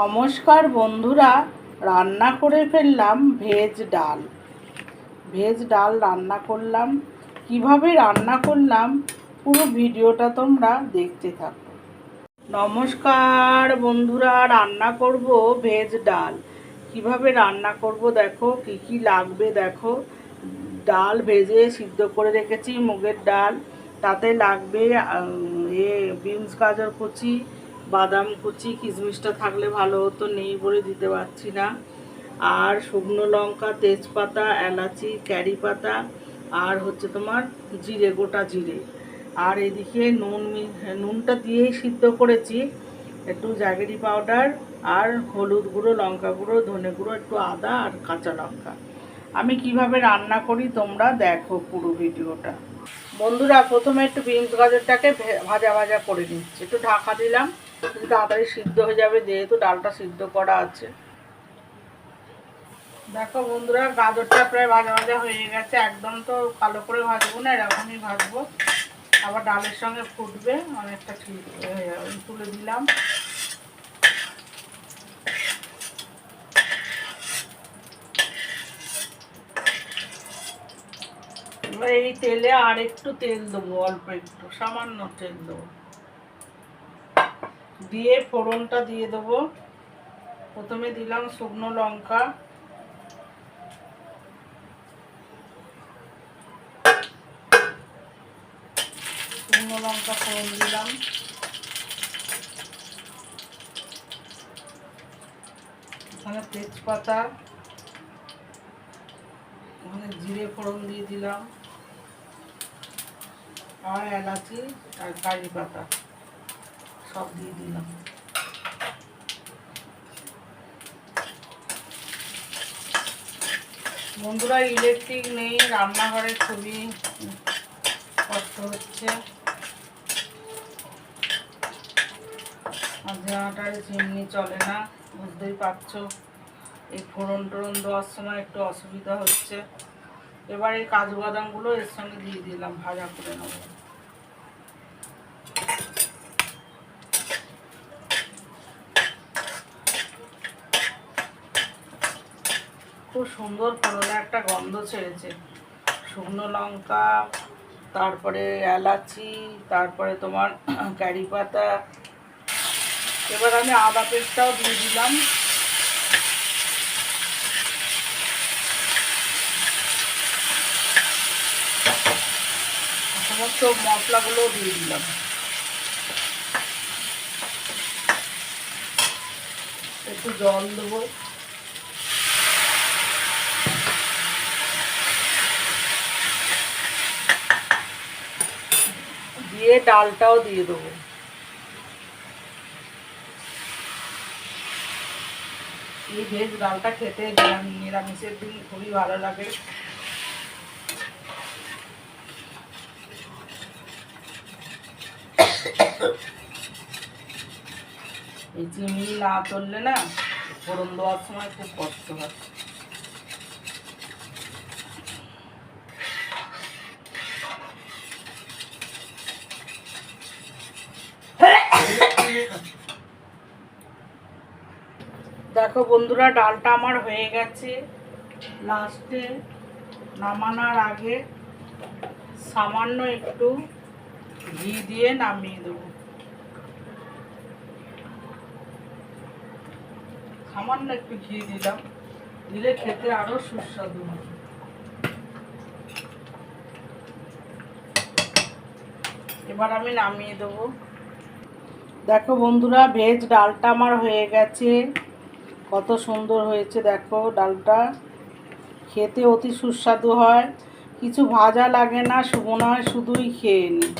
নমস্কার বন্ধুরা, রান্না করে ফেললাম ভেজ ডাল। ভেজ ডাল রান্না করলাম, কীভাবে রান্না করলাম পুরো ভিডিওটা তোমরা দেখতে থাকো। নমস্কার বন্ধুরা, রান্না করব ভেজ ডাল। কীভাবে রান্না করব দেখো, কি কি লাগবে দেখো। ডাল ভেজে সিদ্ধ করে রেখেছি, মুগের ডাল, তাতে লাগবে এ, বিনস, গাজর কুচি বাদাম, কুচি, কিশমিশটা থাকলে ভালো হতো, নেই বলে দিতে পারছি না। আর শুকনো লঙ্কা, তেজপাতা, এলাচি, ক্যারি পাতা, আর হচ্ছে তোমার জিরে, গোটা জিরে। আর এদিকে নুন নুনটা দিয়েই সিদ্ধ করেছি। একটু জাগেরি পাউডার আর হলুদ গুঁড়ো, লঙ্কা গুঁড়ো, ধনে গুঁড়ো, একটু আদা আর কাঁচা লঙ্কা। আমি কীভাবে রান্না করি তোমরা দেখো পুরো ভিডিওটা। বন্ধুরা, প্রথমে একটু বিনস গাজরটাকে ভাজা ভাজা করে নিচ্ছি। একটু ঢাকা দিলাম। তাড়াতাড়ি সিদ্ধ হয়ে যাবে, যেহেতু ডালটা সিদ্ধ করা আছে। দেখো বন্ধুরা, গাজরটা প্রায় ভাজা ভাজা হয়ে গেছে। একদম তো কালো করে ভাজবো না, এরকমই ভাজবো। আবার ডালের সঙ্গে ফুটবে, অনেকটা ঠিক তুলে দিলাম। এই তেলে আর একটু তেল দেবো, অল্প একটু, সামান্য তেল দেবো। দিয়ে ফোড়নটা দিয়ে দেবো। প্রথমে দিলাম শুকনো লঙ্কা। শুকনো লঙ্কা ফোড়ন দিলাম। এখানে তেজপাতা, এখানে জিরে ফোড়ন দিয়ে দিলাম। আর এলাচি আর কারি পাতা। সব দিয়ে দিলাম। বন্ধুরা ইলেকট্রিক নেই, রান্নাঘরে খুবই কষ্ট হচ্ছে। আর চিমনি চলে না, বুঝতেই পারছ। এই ফোড়ন টোড়ন দেওয়ার সময় একটু অসুবিধা হচ্ছে। এবার এই কাজু বাদামগুলো এর সঙ্গে দিয়ে দিলাম, ভাজা করে নেব। খুব সুন্দর ফোড়নে একটা গন্ধ ছেড়েছে। শুকনো লঙ্কা, তারপরে এলাচি, তারপরে তোমার কারি পাতা। এবার আমি আদা পেস্টটাও দিয়ে দিলাম। সমস্ত মশলাগুলোও দিয়ে দিলাম। একটু জল দেবো। দিয়ে ডালটাও দিয়ে দেবো। এই ভেজ ডালটা খেতে নিরাম- নিরামিষের দিন খুবই ভালো লাগে। এই চিংড়ি না তুললে না ফোড়ন দেওয়ার সময় খুব কষ্ট হয়। দেখো বন্ধুরা, ডালটা আমার হয়ে গেছে। লাস্টে নামানোর আগে সামান্য একটু ঘি দিয়ে নামিয়ে দেবো। সামান্য একটু ঘি দিলাম, দিলে খেতে আরও সুস্বাদু হবে। এবার আমি নামিয়ে দেবো। দেখো বন্ধুরা, ভেজ ডালটা আমার হয়ে গেছে। কত সুন্দর হয়েছে, দেখো ডালটা। খেতে অতি সুস্বাদু হয়। কিছু ভাজা লাগে না শুকনো শুধুই খেয়ে নিই।